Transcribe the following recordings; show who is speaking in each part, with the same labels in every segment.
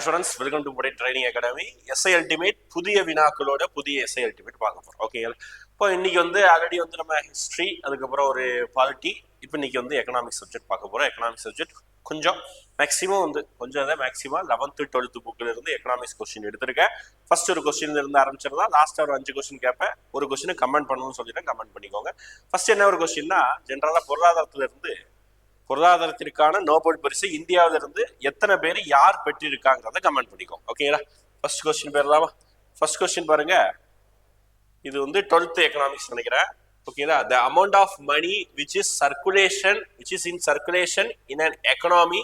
Speaker 1: Hi students welcome to புடை training academy SI ultimate புதிய வினாக்களோட புதிய எஸ்ஐ அல்டிமேட் பார்க்க போகிறோம் ஓகேங்களா இப்போ இன்னைக்கு வந்து ஆல்ரெடி வந்து நம்ம ஹிஸ்ட்ரி அதுக்கப்புறம் ஒரு பாலிட்டி இப்போ இன்னைக்கு வந்து எக்கனாமிக் சப்ஜெக்ட் பார்க்க போகிறோம் எக்கனாமிக்ஸ் சப்ஜெக்ட் கொஞ்சம் மேக்ஸிமம் வந்து கொஞ்சம் தான் மேக்ஸிமம் லெவன்த்து டுவெல்த்து புக்கில் இருந்து எக்கனாமிக்ஸ் கொஸ்டின் எடுத்திருக்கேன். ஃபர்ஸ்ட் ஒரு கொஸ்டின் இருந்து ஆரம்பிச்சிருந்தா லாஸ்ட்டாக ஒரு அஞ்சு கொஸ்டின் கேட்பேன். ஒரு கொஸ்டின் கமெண்ட் பண்ணணும்னு சொல்லிட்டேன் கமெண்ட் பண்ணிக்கோங்க. ஃபர்ஸ்ட் என்ன ஒரு கொஸ்டின்னா ஜென்ரலாக பொருளாதாரத்துல இருந்து பொருளாதாரத்திற்கான நோபல் பரிசு இந்தியாவில இருந்து எத்தனை பேர் யார் பெற்றிருக்காங்கிறத கமெண்ட் பண்ணிக்கோங்க. ஓகேங்களா ஃபர்ஸ்ட் கொஸ்டின் பேர்லாமா ஃபர்ஸ்ட் கொஸ்டின் பாருங்க. இது வந்து டுவெல்த் எக்கனாமிக்ஸ் நினைக்கிறேன். ஓகேங்களா the amount of money which is circulation which is in circulation in an economy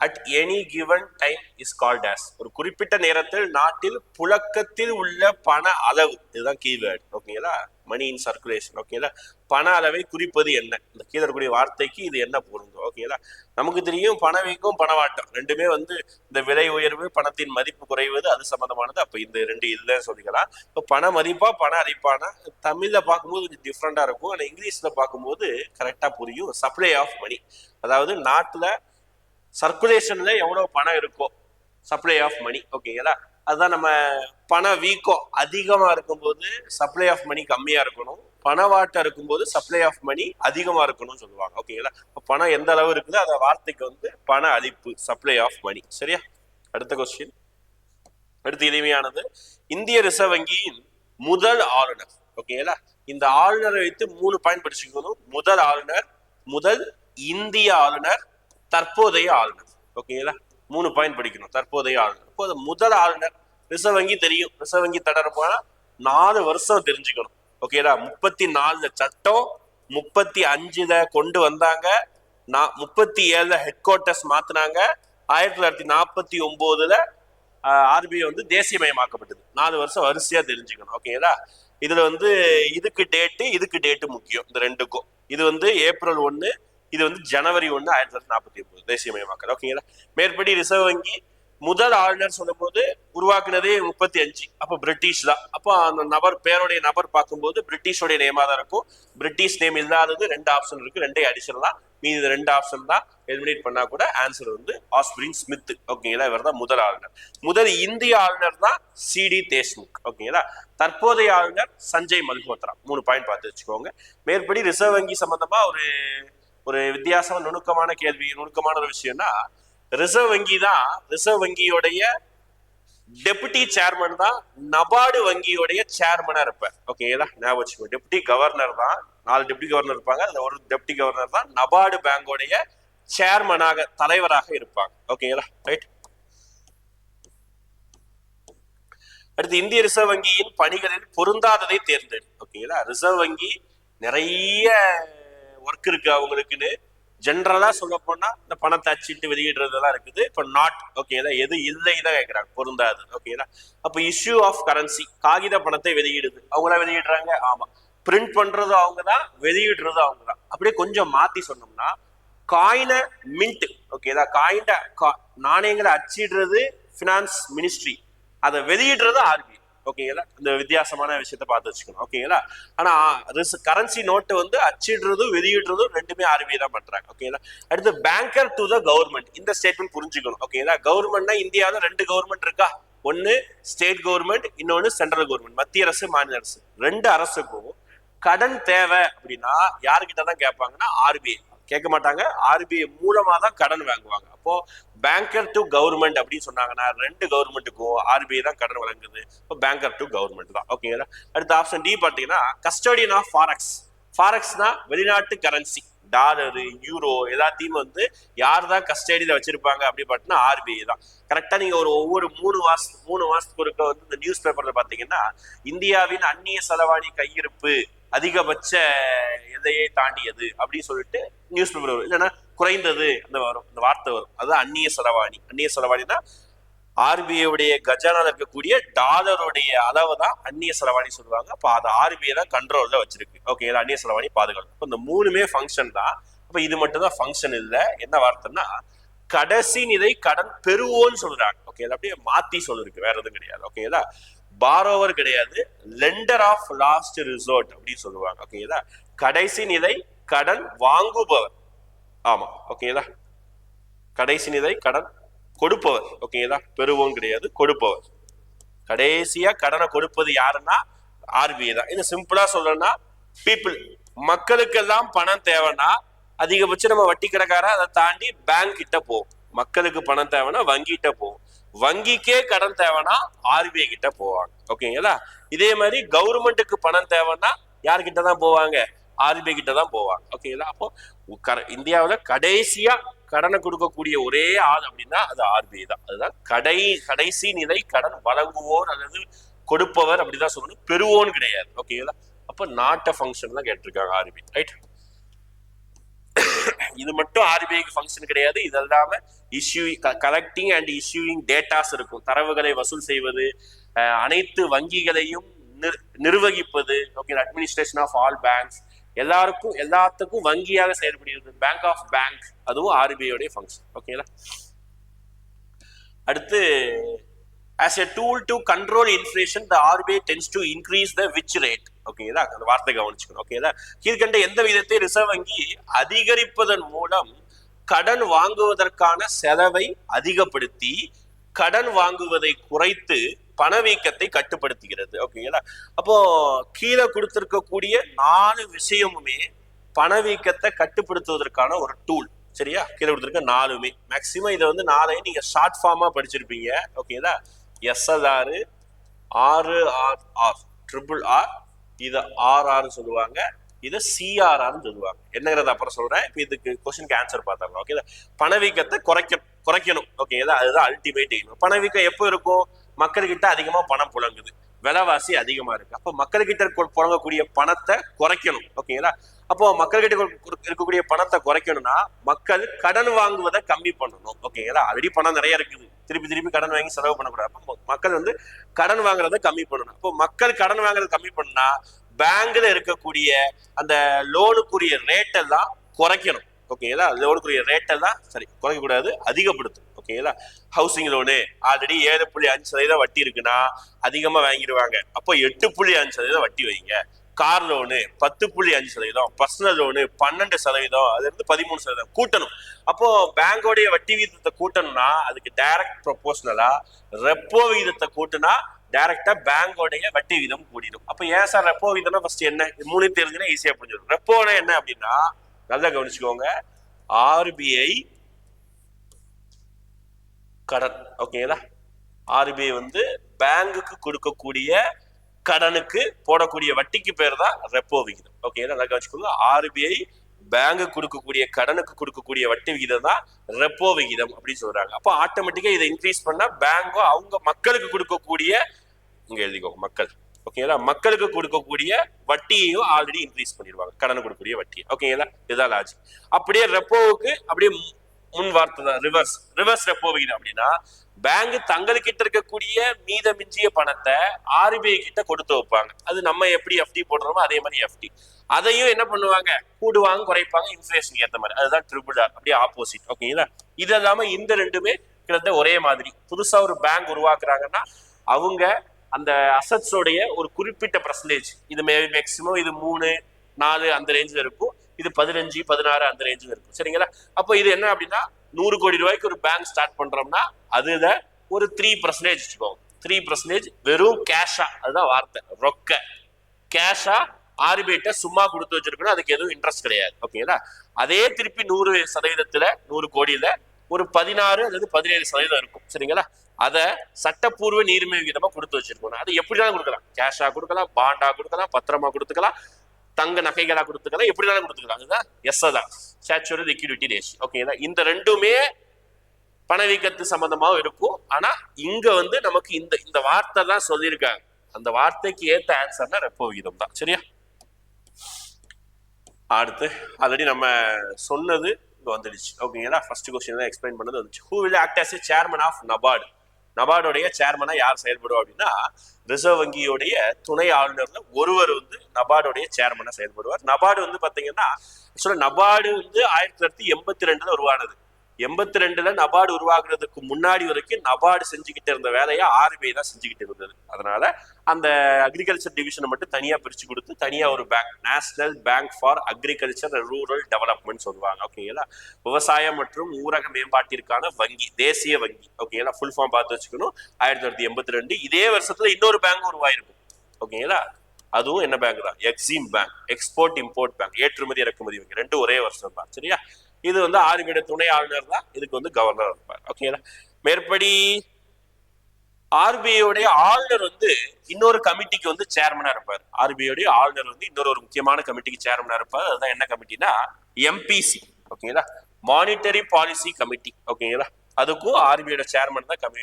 Speaker 1: at any given time is called as ஒரு குறிப்பிட்ட நேரத்தில் நாட்டில் புழக்கத்தில் உள்ள பண அளவு. இதுதான் கீவேர்டு ஓகேங்களா மணி இன் சர்க்குலேஷன் ஓகேங்களா பண அளவை குறிப்பது என்ன? இந்த கீழே இருக்கக்கூடிய வார்த்தைக்கு இது என்ன பொருந்தும்? ஓகேங்களா நமக்கு தெரியும் பணவீக்கம் பணவாட்டம் ரெண்டுமே வந்து இந்த விலை உயர்வு பணத்தின் மதிப்பு குறைவது அது சம்பந்தமானது. அப்ப இந்த ரெண்டு இதுதான் சொல்லிக்கலாம். இப்போ பண மதிப்பா பண அரிப்பானா? தமிழ்ல பார்க்கும்போது கொஞ்சம் டிஃப்ரெண்டா இருக்கும். ஆனால் இங்கிலீஷ்ல பார்க்கும்போது கரெக்டா புரியும். சப்ளை ஆஃப் மணி அதாவது நாட்டுல சர்க்குலேஷன்ல எவ்வளவு பணம் இருக்கோ சப்ளை ஆஃப் மணி ஓகேங்களா அதுதான் நம்ம பண வீக்கம் அதிகமா இருக்கும்போது சப்ளை ஆஃப் மணி கம்மியா இருக்கணும். பணவாட்டம் இருக்கும்போது சப்ளை ஆஃப் மணி அதிகமா இருக்கணும்னு சொல்லுவாங்க ஓகேங்களா இப்போ பணம் எந்த அளவு இருக்குதோ அந்த வார்த்தைக்கு வந்து பண அளிப்பு சப்ளை ஆஃப் மணி சரியா? அடுத்த கொஸ்டின் அடுத்து எளிமையானது. இந்திய ரிசர்வ் வங்கியின் முதல் ஆளுநர் ஓகேங்களா இந்த ஆளுநரை வைத்து மூணு பாயிண்ட் படிச்சுக்கணும். முதல் ஆளுநர் முதல் இந்திய ஆளுநர் தற்போதைய ஆளுநர். ஓகேங்களா மூணு பாயிண்ட் படிக்கணும். தற்போதைய ஆளுநர். இப்போ முதல் ஆளுநர் ரிசர்வ் வங்கி தெரியும். ரிசர்வ் வங்கி தடரப்போனா நாலு வருஷம் தெரிஞ்சுக்கணும். ஓகேடா முப்பத்தி நாலுல சட்டம் முப்பத்தி அஞ்சுல கொண்டு வந்தாங்க. நான் முப்பத்தி ஏழுல ஹெட் குவார்ட்டர்ஸ் மாத்தினாங்க. ஆயிரத்தி தொள்ளாயிரத்தி நாற்பத்தி ஒன்பதுல ஆர்பிஐ வந்து தேசியமயமாக்கப்பட்டது. நாலு வருஷம் வரிசையா தெரிஞ்சுக்கணும். ஓகேங்களா இதுல வந்து இதுக்கு டேட்டு இதுக்கு டேட்டு முக்கியம். இந்த ரெண்டுக்கும். இது வந்து ஏப்ரல் ஒன்னு இது வந்து ஜனவரி ஒன்று ஆயிரத்தி தொள்ளாயிரத்தி நாற்பத்தி ஒன்பது. தேசியமயமாக்கல் ஓகேங்களா மேற்படி ரிசர்வ் வங்கி முதல் ஆளுநர் சொல்லும்போது உருவாக்குனதே முப்பத்தி அஞ்சு. அப்போ பிரிட்டிஷ் தான். அப்போ அந்த நபர் பேருடைய நபர் பார்க்கும்போது பிரிட்டிஷோடைய நேமா தான் இருக்கும். பிரிட்டிஷ் நேம் இல்லாதது ரெண்டு ஆப்ஷன் இருக்கு. ரெண்டே அடிஷன் தான். மீதி ரெண்டு ஆப்ஷன் தான். எலிமினேட் பண்ணா கூட ஆன்சர் வந்து ஆஸ்பிரின் ஸ்மித் ஓகேங்களா இவர் தான் முதல் ஆளுநர். முதல் இந்திய ஆளுநர் தான் சிடி தேஷ்முக். ஓகேங்களா தற்போதைய ஆளுநர் சஞ்சய் மல்ஹோத்ரா. மூணு பாயிண்ட் பார்த்து வச்சுக்கோங்க. மேற்படி ரிசர்வ் வங்கி சம்பந்தமா ஒரு ஒரு வித்தியாசமான நுணுக்கமான கேள்வி நுணுக்கமான ஒரு விஷயம்னா ரிசர்வ் வங்கி தான் ரிசர்வ் வங்கியோடைய டெபுட்டி சேர்மன் தான் நபார்டு வங்கியோடைய சேர்மனா இருப்பார். ஓகேங்களா ஞாபகம் வச்சுக்கோ. டெப்டி கவர்னர் தான் நாலு டெப்டி கவர்னர் இருப்பாங்க அதுல ஒரு டெப்டி கவர்னர் தான் நபார்டு பேங்கோடைய சேர்மனாக தலைவராக இருப்பாங்க. ஓகேங்களா ரைட் அடுத்து இந்திய ரிசர்வ் வங்கியின் பணிகளில் பொருந்தாததை தேர்ந்தெடு. ஓகேங்களா ரிசர்வ் வங்கி நிறைய ஒர்க் இருக்கு அவங்களுக்குன்னு. ஜென்ரலா சொல்ல போனா இந்த பணத்தை அச்சிட்டு வெளியிடுறதெல்லாம் இருக்குது. இப்போ நாட் ஓகேங்களா எது இல்லை தான் கேட்கறாங்க பொருந்தாது ஓகேதா அப்போ இஷ்யூ ஆஃப் கரன்சி காகித பணத்தை வெளியிடுது. அவங்களா வெளியிடுறாங்க? ஆமா. பிரிண்ட் பண்றது அவங்க தான் வெளியிடுறது அவங்க தான். அப்படியே கொஞ்சம் மாத்தி சொன்னோம்னா காயினை மின்ட் ஓகேதா காயின்ட நாணயங்களை அச்சிடுறது ஃபினான்ஸ் மினிஸ்ட்ரி அதை வெளியிடுறது ஆர்பிஐ ஓகேங்களா இந்த வித்தியாசமான விஷயத்த பார்த்து வச்சுக்கணும். ஓகேங்களா ஆனா கரன்சி நோட்டு வந்து அச்சிடுறதும் வெளியிடுறதும் ரெண்டுமே ஆர்பிஐ தான் பண்றாங்க. ஓகேங்களா அடுத்து பேங்கர் டு த கவர்மெண்ட் இந்த ஸ்டேட்மெண்ட் புரிஞ்சுக்கணும். ஓகேங்களா கவர்மெண்ட்னா இந்தியாவில் ரெண்டு கவர்மெண்ட் இருக்கா? ஒன்னு ஸ்டேட் கவர்மெண்ட் இன்னொன்னு சென்ட்ரல் கவர்மெண்ட் மத்திய அரசு மாநில அரசு. ரெண்டு அரசுக்கும் கடன் தேவை அப்படின்னா யாருக்கிட்ட தான் கேட்பாங்கன்னா ஆர்பிஐ கேட்க மாட்டாங்க. ஆர்பிஐ மூலமா தான் கடன் வாங்குவாங்க. அப்போ பேங்கர் டு கவர்மெண்ட் அப்படின்னு சொன்னாங்கன்னா ரெண்டு கவர்மெண்ட்டுக்கும் ஆர்பிஐ தான் கடன் வழங்குது. இப்போ பேங்கர் டு கவர்மெண்ட் தான். ஓகேங்களா அடுத்த ஆப்ஷன் டி பார்த்தீங்கன்னா கஸ்டோடியன் ஆஃப் ஃபாரக்ஸ் ஃபாரக்ஸ்னா வெளிநாட்டு கரன்சி டாலரு யூரோ எல்லாத்தையும் வந்து யார் தான் கஸ்டடியில் வச்சிருப்பாங்க அப்படி பார்த்தீங்கன்னா ஆர்பிஐ தான். கரெக்டாக நீங்கள் ஒரு ஒவ்வொரு மூணு மாசம் மூணு மாசத்துக்கு ஒருக்க வந்து இந்த நியூஸ் பேப்பரில் பார்த்தீங்கன்னா இந்தியாவின் அந்நிய செலவாணி கையிருப்பு அதிகபட்ச எதையை தாண்டியது அப்படின்னு சொல்லிட்டு நியூஸ் பேப்பர் வரும். இல்லைன்னா குறைந்தது அந்த வரும் அந்த வார்த்தை வரும். அதுதான் அந்நிய செலவாணி. அந்நிய செலவாணினா ஆர்பிஐ உடைய கஜானால இருக்கக்கூடிய டாலருடைய அளவு தான் அந்நிய செலவாணி சொல்லுவாங்க. அப்போ அது ஆர்பிஐ தான் கண்ட்ரோல்ல வச்சிருக்கு. ஓகே அந்நிய செலவாணி பாதுகாப்பு. இப்போ இந்த மூணுமே ஃபங்க்ஷன் தான். அப்போ இது மட்டும் தான் ஃபங்க்ஷன் இல்லை. என்ன வார்த்தைன்னா கடைசி நிலை கடன் பெறுவோன்னு சொல்றாங்க. ஓகே அப்படியே மாத்தி சொல்லிருக்கு. வேற எதுவும் கிடையாது. ஓகேங்களா பாரோவர் கிடையாது. லெண்டர் ஆஃப் லாஸ்ட் ரிசோர்ட் அப்படின்னு சொல்லுவாங்க. ஓகேங்களா கடைசி நிலை கடன் வாங்குபவர். ஆமா. ஓகேங்களா கடைசி நிலை கடன் கொடுப்பவர். ஓகேங்களா பெறுவோம் கிடையாது கொடுப்பவர். கடைசியா கடனை கொடுப்பது யாருன்னா? ஆர்பிஐ தான். இது சிம்பிளா சொல்லணும்னா பீப்புள் மக்களுக்கெல்லாம் பணம் தேவைன்னா அதிகபட்சம் நம்ம வட்டி கடைக்கார அதை தாண்டி பேங்க் கிட்ட போகும். மக்களுக்கு பணம் தேவைன்னா வங்கிட்ட போவோம் போகும் வங்கிக்கே கடன் தேவைன்னா ஆர்பிஐ கிட்ட போவாங்க. ஓகேங்களா? இதே மாதிரி கவர்மெண்ட்டுக்கு பணம் தேவைன்னா யார்கிட்ட தான் போவாங்க? ஆர்பிஐ கிட்ட தான் போவாங்க. ஓகேங்களா? அப்போ கர- இந்தியாவில் கடைசியா கடனை கொடுக்கக்கூடிய ஒரே ஆள் அப்படின்னா அது ஆர்பிஐ தான். அதுதான் கடை கடைசி நிலை கடன் வழங்குவோர் அல்லது கொடுப்பவர் அப்படிதான் சொல்லணும். பெறுவோன்னு கிடையாது. ஓகேங்களா? அப்போ நாட்டை ஃபங்க்ஷன் தான் கேட்டிருக்காங்க ஆர்பிஐ ரைட் இது மட்டும் ஆர்பிஐக்கு ஃபங்க்ஷன் கிடையாது. இது இல்லாம issue collecting and issuing datas இருக்கும். தரவுகளை வசூல் செய்வது அனைத்து வங்கிகளையும் நிர்வகிப்பது okay administration of all banks எல்லாருக்கும் எல்லாத்துக்கும் வங்கியாக செயல்படுகிறது. பேங்க் ஆஃப் பேங்க் அதுவும் ஆர்பிஐடைய ஃபங்க்ஷன் ஓகேங்களா அடுத்து as a tool to control inflation the RBI tends to increase the which rate ஓகேங்களா? அந்த வார்த்தை கவனிச்சுக்கணும். ஓகேங்களா? கீழ்கண்ட எந்த விதத்தை ரிசர்வ் வங்கி அதிகரிப்பதன் மூலம் கடன் வாங்குவதற்கான செலவை அதிகப்படுத்தி கடன் வாங்குவதை குறைத்து பணவீக்கத்தை கட்டுப்படுத்துகிறது. ஓகேங்களா? அப்போ கீழே கொடுத்திருக்கக்கூடிய நாலு விஷயமுமே பணவீக்கத்தை கட்டுப்படுத்துவதற்கான ஒரு டூல் சரியா? கீழே கொடுத்துருக்க நாலுமே. மேக்சிமம் இதை வந்து நாளையும் நீங்க ஷார்ட் ஃபார்மா படிச்சிருப்பீங்க. ஓகேங்களா? எஸ்எல்ஆர் ஆறு ஆர் ஆர் ட்ரிபிள் ஆர் இதை ஆர்ஆர்னு சொல்லுவாங்க. இதை சிஆர்ஆர்னு சொல்லுவாங்க. என்னங்கிறத அப்புறம் சொல்றேன். இப்போ இதுக்கு கொஸ்டினுக்கு ஆன்சர் பார்த்தாங்க ஓகே பணவீக்கத்தை குறைக்க குறைக்கணும். ஓகே அதுதான் அல்டிமேட் பணவீக்கம் எப்போ இருக்கும்? மக்கள்கிட்ட அதிகமாக பணம் புழங்குது. விலைவாசி அதிகமா இருக்கு. அப்போ மக்கள்கிட்ட புழங்கக்கூடிய பணத்தை குறைக்கணும். ஓகேங்களா அப்போ மக்கள்கிட்ட இருக்கக்கூடிய பணத்தை குறைக்கணும்னா மக்கள் கடன் வாங்குவதை கம்மி பண்ணணும். ஓகேங்களா ஆல்ரெடி பணம் நிறைய இருக்குது. திருப்பி திருப்பி கடன் வாங்கி செலவு பண்ணக்கூடாது. அப்போ மக்கள் வந்து கடன் வாங்குறதை கம்மி பண்ணணும். அப்போ மக்கள் கடன் வாங்குறதை கம்மி பண்ணா பேங்க்ல இருக்கக்கூடிய அந்த லோனுக்குரிய ரேட்டெல்லாம் குறைக்கணும். ஓகேங்களா லோனுக்குரிய ரேட்டெல்லாம் சரி குறைக்கக்கூடாது அதிகப்படுத்தணும். ஓகேங்களா ஹவுசிங் லோனு ஆல்ரெடி ஏழு புள்ளி அஞ்சு சதவீதம் வட்டி இருக்குன்னா அதிகமாக வாங்கிடுவாங்க. அப்போ எட்டு புள்ளி அஞ்சு சதவீதம் வட்டி வைங்க. கார் லோனு பத்து புள்ளி அஞ்சு சதவீதம். பர்சனல் லோனு பன்னெண்டு சதவீதம். அதுலேருந்து பதிமூணு சதவீதம். கூட்டணும். அப்போ பேங்கோடைய வட்டி விகிதத்தை கூட்டணும்னா அதுக்கு டைரக்ட் ப்ரொபோஷனலா ரெப்போ விகிதத்தை கூட்டினா டைரக்டா பேங்கோடைய வட்டி விகிதம் கூடிடும். அப்ப ஏன் சார் ரெப்போ விகிதம்னா ஃபர்ஸ்ட் என்ன? மூணு தெரிஞ்சுன்னா ஈஸியா புரிஞ்சிடும். ரெப்போனா என்ன அப்படின்னா நல்லா கவனிச்சுக்கோங்க. ஆர்பிஐ கடன் ஓகேங்களா ஆர்பிஐ வந்து பேங்குக்கு கொடுக்கக்கூடிய கடனுக்கு போடக்கூடிய வட்டிக்கு பேர் தான் ரெப்போ விகிதம். ஓகேங்களா நல்லா வச்சுக்கோங்க ஆர்பிஐ பேங்கு கொடுக்கக்கூடிய கடனுக்கு கொடுக்கக்கூடிய வட்டி விகிதம் தான் ரெப்போ விகிதம் அப்படின்னு சொல்றாங்க. அப்போ ஆட்டோமேட்டிக்கா இதை இன்க்ரீஸ் பண்ணா பேங்கோ அவங்க மக்களுக்கு கொடுக்கக்கூடிய இங்க எழுதிக்கோங்க மக்கள். ஓகேங்களா மக்களுக்கு கொடுக்கக்கூடிய வட்டியையும் ஆல்ரெடி இன்க்ரீஸ் பண்ணிடுவாங்க. கடன் கொடுக்கக்கூடிய வட்டி ஓகேங்களா இதுதான் லாஜிக் அப்படியே ரெப்போவுக்கு அப்படியே முன் வார்த்தை தான் ரிவர்ஸ் ரிவர்ஸ் ரெப்போ விகிதம் அப்படின்னா பேங்க் தங்களுக்கிட்ட இருக்கக்கூடிய மீத மிஞ்சிய பணத்தை ஆர்பிஐ கிட்ட கொடுத்து வைப்பாங்க. அது நம்ம எப்படி எஃப்டி போடுறோமோ அதே மாதிரி எஃப்டி அதையும் என்ன பண்ணுவாங்க? கூடுவாங்க குறைப்பாங்க இன்ஃபிளேஷன் ஏற்ற மாதிரி. அதுதான் ட்ரிபிள் ஆர் அப்படியே ஆப்போசிட் ஓகேங்களா இது இல்லாம இந்த ரெண்டுமே கிட்டத்தட்ட ஒரே மாதிரி. புதுசா ஒரு பேங்க் உருவாக்குறாங்கன்னா அவங்க அந்த அசட்ஸோடைய ஒரு குறிப்பிட்ட பர்சன்டேஜ் இது மேக்சிமம் இது மூணு நாலு அந்த ரேஞ்சில் இருக்கும். இது பதினஞ்சு பதினாறு அந்த ரேஞ்சில் இருக்கும். சரிங்களா? அப்போ இது என்ன அப்படின்னா நூறு கோடி ரூபாய்க்கு ஒரு பேங்க் ஸ்டார்ட் பண்றோம்னா அதுல ஒரு த்ரீ பர்சன்டேஜ் வச்சுக்கோங்க த்ரீ பர்சன்டேஜ் வெறும் கேஷா அதுதான் வார்த்தை. ரொக்க. கேஷா ஆர்பிஐட்ட சும்மா கொடுத்து வச்சிருக்கணும். அதுக்கு எதுவும் இன்ட்ரெஸ்ட் கிடையாது. ஓகேங்களா அதே திருப்பி நூறு சதவீதத்துல நூறு கோடியில ஒரு பதினாறு அல்லது பதினேழு சதவீதம் இருக்கும். சரிங்களா? அதை சட்டப்பூர்வ நீர்மை விகிதமா கொடுத்து வச்சிருக்கணும். அது எப்படினாலும் கொடுக்கலாம். கேஷா கொடுக்கலாம் பாண்டா கொடுக்கலாம் பத்திரமா கொடுத்துக்கலாம். தங்க நகைகளா கொடுத்துக்கலாம் எப்படினாலும் கொடுத்துக்கலாம் அதுதான் எஸ் தான். ஸ்டாச்சுவரி லிக்விடிட்டி ரேஷ் ஓகேங்களா இந்த ரெண்டுமே பணவீக்கத்து சம்பந்தமாகவும் இருக்கும். ஆனா இங்க வந்து நமக்கு இந்த இந்த வார்த்தை தான் சொல்லியிருக்காங்க. அந்த வார்த்தைக்கு ஏத்த ஆன்சர்னா ரெப்போ விகிதம் தான். சரியா? அடுத்து ஆல்ரெடி நம்ம சொன்னது இங்க வந்துடுச்சு. ஓகேங்களா ஃபர்ஸ்ட் கொஸ்டின் தான் எக்ஸ்பிளைன் பண்ணது வந்துச்சு. Who will act as a chairman of NABARD நபார்டுடைய சேர்மனா யார் செயல்படுவா அப்படின்னா ரிசர்வ் வங்கியோடைய துணை ஆளுநர்ல ஒருவர் வந்து நபார்டுடைய சேர்மனா செயல்படுவார். நபார்டு வந்து பாத்தீங்கன்னா ஆக்சுவலா நபார்டு வந்து ஆயிரத்தி தொள்ளாயிரத்தி எண்பத்தி ரெண்டுல உருவானது. எண்பத்தி ரெண்டுல நபார்டு உருவாக்குறதுக்கு முன்னாடி வரைக்கும் நபார்டு செஞ்சுக்கிட்டு இருந்த வேலையை ஆர்பிஐ தான் செஞ்சுக்கிட்டு இருந்தது. அதனால அந்த அக்ரிகல்ச்சர் டிவிஷனை மட்டும் தனியா பிரிச்சு கொடுத்து தனியா ஒரு bank national bank for agriculture rural development சொல்லுவாங்க. ஓகேங்களா விவசாயம் மற்றும் ஊரக மேம்பாட்டிற்கான வங்கி தேசிய வங்கி. ஓகேங்களா ஃபுல் ஃபார்ம் பார்த்து வச்சுக்கணும். ஆயிரத்தி தொள்ளாயிரத்தி எண்பத்தி ரெண்டு இதே வருஷத்துல இன்னொரு பேங்க் உருவாயிருக்கும். ஓகேங்களா அதுவும் என்ன பேங்க் தான்? EXIM bank export import bank ஏற்றுமதி இறக்குமதி வங்கி. ரெண்டு ஒரே வருஷம் தான் சரியா? இது வந்து ஆர்பிஐ துணை ஆளுநர் தான். இதுக்கு வந்து கவர்னர் இருப்பார். ஓகேங்களா மேற்படி RBI உடைய ஆளுநர் வந்து இன்னொரு கமிட்டிக்கு வந்து சேர்மனா இருப்பார். RBI உடைய ஆளுநர் வந்து இன்னொரு ஒரு முக்கியமான கமிட்டிக்கு சேர்மனா இருப்பார். அதுதான் என்ன கமிட்டினா எம்பிசி ஓகேங்களா மானிட்டரி பாலிசி கமிட்டி ஓகேங்களா அதுக்கும் ஆர்பிஐயோட சேர்மன் தான் கமி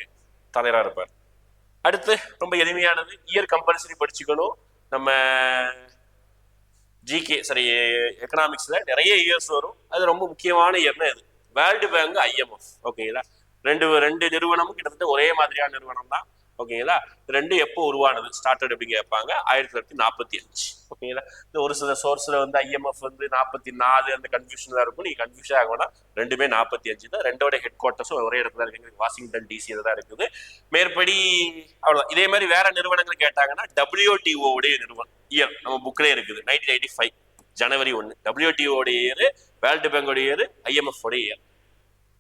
Speaker 1: தலைவராக இருப்பார். அடுத்து ரொம்ப எளிமையானது. இயர் கம்பல்சரி படிச்சுக்கணும். நம்ம ஜிகே சரி எக்கனாமிக்ஸ்ல நிறைய இயர்ஸ் வரும். அது ரொம்ப முக்கியமான இயர்னா இது. வேர்ல்டு பேங்க் ஐஎம்எஃப் ஓகேங்களா ரெண்டு ரெண்டு நிறுவனமும் கிட்டத்தட்ட ஒரே மாதிரியான நிறுவனம் தான் ஓகேங்களா? ரெண்டு எப்போ உருவானது? ஸ்டார்டட் அப்படின்னு கேட்பாங்க. ஆயிரத்தி தொள்ளாயிரத்தி நாற்பத்தி அஞ்சு. ஓகேங்களா? இந்த ஒரு சில சோர்ஸ்ல வந்து ஐஎம்எஃப் வந்து நாற்பத்தி நாலு அந்த கன்ஃபியூஷன் தான் இருக்கும். நீங்க கன்ஃபியூஷன் ஆக வேணா ரெண்டுமே நாற்பத்தி அஞ்சு தான். ரெண்டோட ஹெட் குவார்ட்டர்ஸும் ஒரே இடத்துல இருக்கு வாஷிங்டன் டிசி தான் இருக்குது. மேற்படி அவ்வளோதான் இதே மாதிரி வேற நிறுவனங்கள் கேட்டாங்கன்னா டபிள்யூடிஓ உடைய நிறுவனம். இயர் நம்ம புக்லேயே இருக்குது. நைன்டீன் எயிட்டி ஃபைவ் ஜனவரி ஒன்று டபிள்யூடிஓடைய இயர் வேர்ல்டு பேங்கோடைய இயர் ஐஎம்எஃப் உடைய இயர்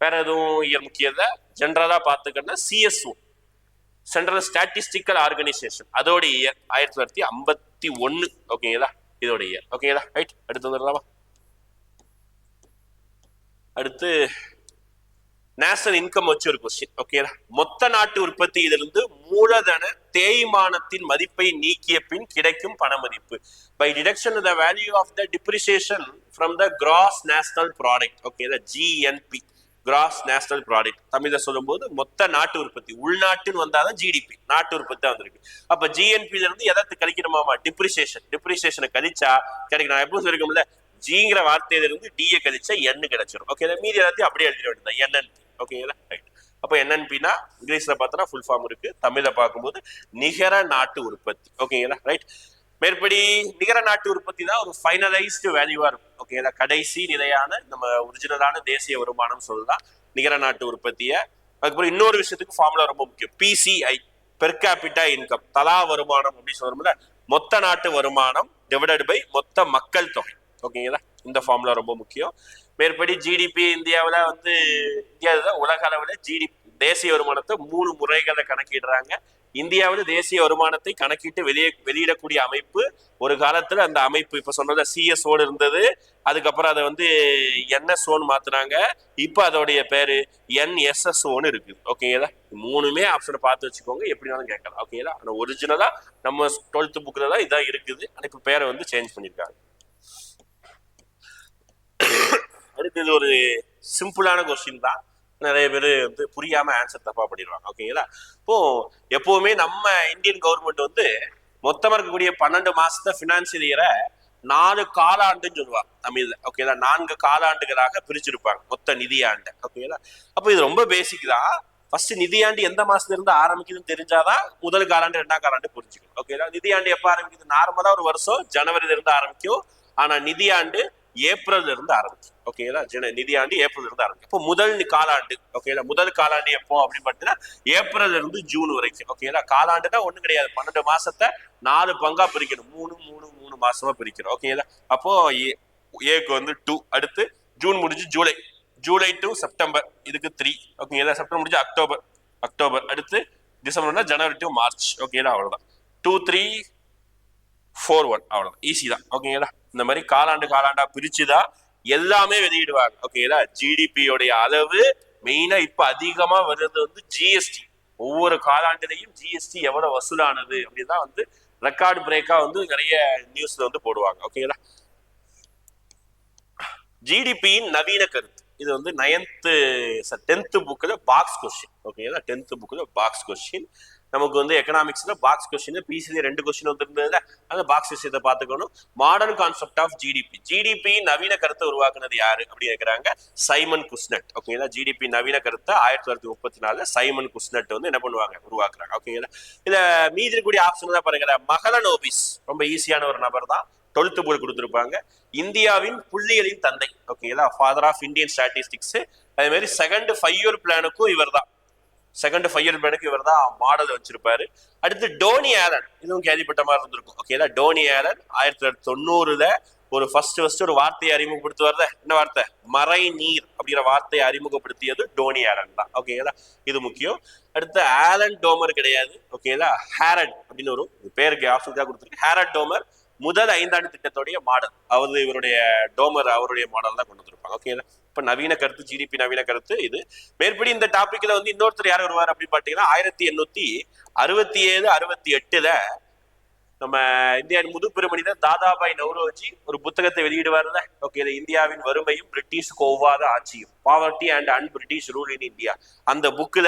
Speaker 1: வேற எதுவும் இயர் முக்கியத ஜென்ரலா பார்த்துக்கணும் சிஎஸ்ஓ சென்ட்ரல் ஸ்டாட்டிஸ்டிக்கல் ஆர்கனைசேஷன் அதோட இயர் ஆயிரத்தி தொள்ளாயிரத்தி ஐம்பத்தி ஒன்னு. ஓகேங்களா இதோட இயர் ஓகேங்களா ரைட் அடுத்து வந்துடலாமா? அடுத்து நேஷனல் இன்கம் வச்சு ஒரு கொஸ்டின் ஓகேங்களா மொத்த நாட்டு உற்பத்தியிலிருந்து மூலதன தேய்மானத்தின் மதிப்பை நீக்கிய பின் கிடைக்கும் பண மதிப்பு by deduction the value of the depreciation from the gross national product okay GNP gross national product தமிழ்ல சொல்லும்போது மொத்த நாட்டு உற்பத்தி உள்நாட்டுன்னு வந்தாதான் ஜிடிபி நாட்டு உற்பத்தி தான் வந்திருக்கு. அப்ப ஜிஎன்பில இருந்து எதாவது கழிக்கணுமாமா டிப்ரிசியேஷன் டிப்ரிசியேஷனை கழிச்சா கிடைக்கும் நான் எப்பவும் சொல்லிருக்கோம்ல ஜிங்கிற வார்த்தையில இருந்து டிஏ கழிச்சா என் கிடைச்சிடும் ஓகே மீதி எல்லாத்தையும் அப்படியே எழுதிட வேண்டியது என்என்பி ஓகேங்களா ரைட் அப்போ என்என்பினா இங்கிலீஷ்ல பார்த்தோன்னா ஃபுல் ஃபார்ம் இருக்கு. தமிழ்ல பார்க்கும்போது நிகர நாட்டு உற்பத்தி. ஓகேங்களா ரைட் மேற்படி நிகர நாட்டு உற்பத்தி தான் ஒரு ஃபைனலைஸ்டு வேல்யூவா இருக்கும். ஓகேங்களா கடைசி நிலையான நம்ம ஒரிஜினலான தேசிய வருமானம் சொல்லலாம் நிகர நாட்டு உற்பத்தியை. அதுக்கப்புறம் இன்னொரு விஷயத்துக்கு ஃபார்முலா ரொம்ப முக்கியம். பிசிஐ பெர் கேபிட்டா இன்கம் தலா வருமானம் அப்படின்னு சொல்றோம்ல மொத்த நாட்டு வருமானம் டிவைடட் பை மொத்த மக்கள் தொகை. ஓகேங்களா இந்த ஃபார்முலா ரொம்ப முக்கியம். மேற்படி ஜிடிபி இந்தியாவில் வந்து இந்தியாவில் உலக அளவில் ஜிடிபி தேசிய வருமானத்தை மூணு முறைகளை கணக்கிடுறாங்க. இந்தியாவில் தேசிய வருமானத்தை கணக்கிட்டு வெளியே வெளியிடக்கூடிய அமைப்பு ஒரு காலத்துல அந்த அமைப்பு இப்ப சொன்னதை சிஎஸ்ஓடு இருந்தது. அதுக்கப்புறம் அதை வந்து என்எஸ்ஓன்னு மாத்துனாங்க. இப்ப அதோடைய பேரு என்எஸ்எஸ்ஓன்னு இருக்குது. ஓகேங்களா மூணுமே ஆப்ஷனை பார்த்து வச்சுக்கோங்க. எப்படினாலும் கேட்கலாம். ஓகேங்களா ஆனா ஒரிஜினலா நம்ம டுவெல்த் புக்ல தான் இதான் இருக்குது. ஆனால் இப்ப பேரை வந்து சேஞ்ச் பண்ணியிருக்காங்க அடுத்தது ஒரு சிம்பிளான கொஸ்டின் தான். நிறைய பேர் வந்து புரியாம ஆன்சர் தப்பா பண்ணிடுவாங்க. ஓகேங்களா இப்போ எப்பவுமே நம்ம இந்தியன் கவர்மெண்ட் வந்து மொத்தமா இருக்கக்கூடிய பன்னெண்டு மாசத்தை பினான்சியல் இயரை நாலு காலாண்டுன்னு சொல்லுவாங்க தமிழ்ல. ஓகேங்களா நான்கு காலாண்டுகளாக பிரிச்சிருப்பாங்க. மொத்த நிதியாண்டு ஓகேங்களா அப்போ இது ரொம்ப பேசிக் தான். ஃபர்ஸ்ட் நிதியாண்டு எந்த மாசத்துல இருந்து ஆரம்பிக்குதுன்னு தெரிஞ்சாதான் முதல் காலாண்டு ரெண்டாம் காலாண்டு புரிஞ்சுக்கணும். ஓகேங்களா நிதியாண்டு எப்ப ஆரம்பிக்குது? நார்மலா ஒரு வருஷம் ஜனவரில இருந்து ஆரம்பிக்கும். ஆனா நிதியாண்டு ஏப்ரல்ல இருந்து ஆரம்பிச்சு ஓகேங்களா ஜன நிதியாண்டு ஏப்ரல் இருந்து ஆரம்பிக்கும் இப்போ முதல் காலாண்டு. ஓகேங்களா முதல் காலாண்டு எப்போ அப்படின்னு பார்த்தீங்கன்னா ஏப்ரல் இருந்து ஜூன் வரைக்கும். ஓகேங்களா காலாண்டுனா ஒன்றும் கிடையாது. பன்னெண்டு மாசத்தை நாலு பங்கா பிரிக்கணும். மூணு மூணு மூணு மாசமா பிரிக்கணும். ஓகேங்களா அப்போ ஏ- ஏக்கு வந்து டூ அடுத்து ஜூன் முடிஞ்சு ஜூலை. July to September. இதுக்கு த்ரீ ஓகேங்களா செப்டம்பர் முடிஞ்சு அக்டோபர். அக்டோபர். அடுத்து டிசம்பர்னா ஜனவரி டு மார்ச். ஓகேங்களா அவ்வளோதான் டூ த்ரீ ஃபோர் ஒன் அவ்வளவுதான். ஈஸி தான். ஓகேங்களா இந்த மாதிரி காலாண்டு காலாண்டா பிரிச்சுதான் எல்லாமே வெளியிடுவாங்க. ஓகேங்களா ஜிடிபியோடைய அளவு மெயினா இப்ப அதிகமா வருது வந்து ஜிஎஸ்டி ஒவ்வொரு காலாண்டுலையும் ஜிஎஸ்டி எவ்வளவு வசூலானது அப்படின்னு வந்து ரெக்கார்டு பிரேக்கா வந்து நிறைய நியூஸ்ல வந்து போடுவாங்க. ஓகேங்களா ஜிடிபியின் நவீன கருத்து. இது வந்து நயன்த்து டென்த்து புக்கில் பாக்ஸ் கொஸ்டின் ஓகேங்களா டென்த்து புக்கில் பாக்ஸ் கொஸ்டின் நமக்கு வந்து எக்கனாமிக்ஸ்ல பாக்ஸ் கொஸ்டின் பிசில ரெண்டு கொஸ்டின் வந்துருந்ததுல அந்த பாக்ஸ் விஷயத்தை பார்த்துக்கணும். Modern concept of GDP GDP நவீன கருத்தை உருவாக்குனது யாரு அப்படின்னு கேட்குறாங்க சைமன் குஸ்னட் ஓகேங்களா ஜிடிபி நவீன கருத்தை ஆயிரத்தி தொள்ளாயிரத்தி முப்பத்தி நாலுல சைமன் குஸ்னட் வந்து என்ன பண்ணுவாங்க? உருவாக்குறாங்க. ஓகேங்களா இதுல மீதி இருக்கக்கூடிய ஆப்ஷன் தான் பாருங்க. மகளனோபிஸ் ரொம்ப ஈஸியான ஒரு நபர் தான். டுவெல்த்து போல் கொடுத்துருப்பாங்க. இந்தியாவின் புள்ளிகளின் தந்தை. ஓகேங்களா ஃபாதர் ஆஃப் இந்தியன் ஸ்டாட்டிஸ்டிக்ஸ் அதே மாதிரி செகண்ட் ஃபைவ் இயர் பிளானுக்கும் இவர் தான் செகண்ட் ஃபையர் இயர் இவர் தான் மாடல் வச்சிருப்பாரு. அடுத்து டோனி ஆலன். இதுவும் கேள்விப்பட்ட மாதிரி இருந்திருக்கும். ஓகேதா டோனி ஏலன் ஆயிரத்தி தொள்ளாயிரத்தி தொண்ணூறுல ஒரு ஃபர்ஸ்ட் ஃபர்ஸ்ட் ஒரு வார்த்தையை அறிமுகப்படுத்துவார்ல? என்ன வார்த்தை? மறை நீர் அப்படிங்கிற வார்த்தையை அறிமுகப்படுத்தியது டோனி ஆலன் தான். ஓகேங்களா இது முக்கியம். அடுத்து ஆலன் டோமர் கிடையாது. ஓகேங்களா ஹேரட் அப்படின்னு ஒரு பேருக்கு ஆப்ஷனுக்காக கொடுத்துருக்கு. ஹேரட் டோமர் முதல் ஐந்தாண்டு திட்டத்துடைய மாடல் அவது இவருடைய டோமர் அவருடைய மாடல் தான் கொண்டு வந்திருப்பாங்க. ஓகேங்களா இப்ப நவீன கருத்து ஜிடிபி நவீன கருத்து இது. மேற்படி இந்த டாபிக்ல வந்து இன்னொருத்தர் யார் வருவார் அப்படின்னு பாத்தீங்கன்னா ஆயிரத்தி எண்ணூத்தி அறுபத்தி ஏழு அறுபத்தி எட்டுல நம்ம இந்தியாவின் முதுபெரும் மனிதர் தாதாபாய் நவ்ரோஜி ஒரு புத்தகத்தை வெளியிடுவார்ல ஓகே இது இந்தியாவின் வறுமையும் பிரிட்டிஷ் ஒவ்வாத ஆட்சியும். Poverty and un British rule in India அந்த புக்ல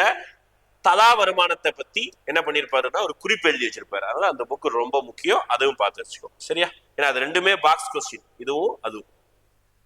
Speaker 1: தலா வருமானத்தை பத்தி என்ன பண்ணிருப்பாருன்னா ஒரு குறிப்பு எழுதி வச்சிருப்பாரு. அதனால அந்த புக் ரொம்ப முக்கியம். அதுவும் பார்த்து வச்சுக்கோ. சரியா? ஏன்னா அது ரெண்டுமே பாக்ஸ் கொஸ்டின் இதுவும் அதுவும்.